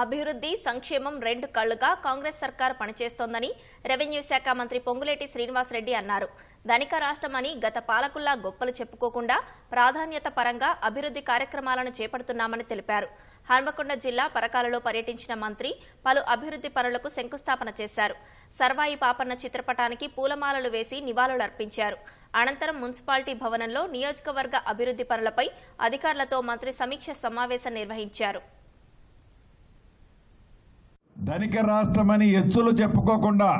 అభివృద్ధి సంక్షేమం రెండు కళ్ళుగా కాంగ్రెస్ సర్కార్ పనిచేస్తోందని రెవెన్యూ శాఖ మంత్రి పొంగులేటి శ్రీనివాసరెడ్డి అన్నారు. ధనిక రాష్ట్రమని గత పాలకుల్లా గొప్పలు చెప్పుకోకుండా ప్రాధాన్యత పరంగా అభివృద్ధి కార్యక్రమాలను చేపడుతున్నామని తెలిపారు. హన్మకొండ జిల్లా పరకాలలో పర్యటించిన మంత్రి పలు అభివృద్ధి పనులకు శంకుస్థాపన చేశారు. సర్వాయి పాపన్న చిత్రపటానికి పూలమాలలు వేసి నివాళులర్పించారు. అనంతరం మున్సిపాలిటీ భవనంలో నియోజకవర్గ అభివృద్ధి పనులపై అధికారులతో మంత్రి సమీక్ష సమావేశం నిర్వహించారు. ధనిక రాష్ట్రమని ఎచ్చులు చెప్పుకోకుండా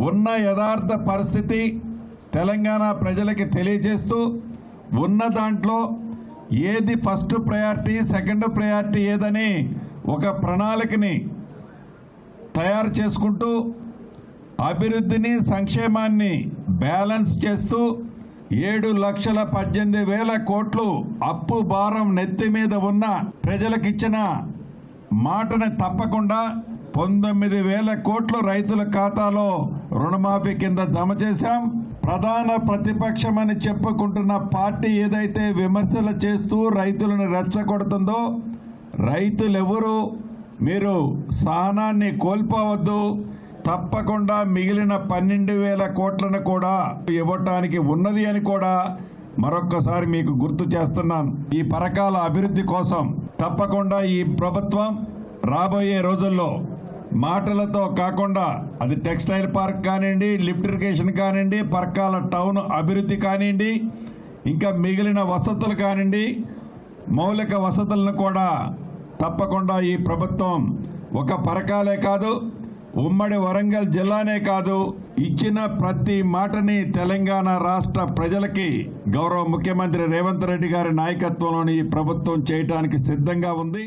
ఉన్న యథార్థ పరిస్థితి తెలంగాణ ప్రజలకి తెలియజేస్తూ ఉన్న దాంట్లో ఏది ఫస్ట్ ప్రయారిటీ సెకండ్ ప్రయారిటీ ఏదని ఒక ప్రణాళికని తయారు చేసుకుంటూ అభివృద్ధిని సంక్షేమాన్ని బ్యాలెన్స్ చేస్తూ ఏడు లక్షల పద్దెనిమిది వేల కోట్లు అప్పు భారం నెత్తి మీద ఉన్న ప్రజలకిచ్చిన మాటని తప్పకుండా పంతొమ్మిది వేల కోట్లు రైతుల ఖాతాలో రుణమాఫీ కింద జమ చేశాం. ప్రధాన ప్రతిపక్షమని చెప్పుకుంటున్న పార్టీ ఏదైతే విమర్శలు చేస్తూ రైతులను రెచ్చగొడుతుందో రైతులెవరు మీరు సహనాన్ని కోల్పోవద్దు. తప్పకుండా మిగిలిన పన్నెండు వేల కోట్లను కూడా ఇవ్వటానికి ఉన్నది అని కూడా మరొక్కసారి మీకు గుర్తు చేస్తున్నాను. ఈ పరకాల అభివృద్ధి కోసం తప్పకుండా ఈ ప్రభుత్వం రాబోయే రోజుల్లో మాటలతో కాకుండా అది టెక్స్టైల్ పార్క్ కానివ్వండి లిఫ్ట్ ఇరిగేషన్ కానివ్వండి పరకాల టౌన్ అభివృద్ధి కానివ్వండి ఇంకా మిగిలిన వసతులు కానివ్వండి మౌలిక వసతులను కూడా తప్పకుండా ఈ ప్రభుత్వం ఒక పరకాలే కాదు. ఉమ్మడి వరంగల్ జిల్లానే కాదు ఇచ్చిన ప్రతి మాటని తెలంగాణ రాష్ట్ర ప్రజలకి గౌరవ ముఖ్యమంత్రి రేవంత్ రెడ్డి గారి నాయకత్వంలోని ఈ ప్రభుత్వం చేయటానికి సిద్ధంగా ఉంది.